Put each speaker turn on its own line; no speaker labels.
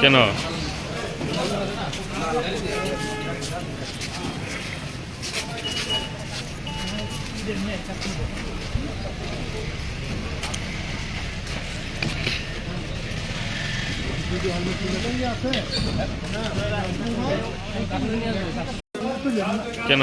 কেন? কেন?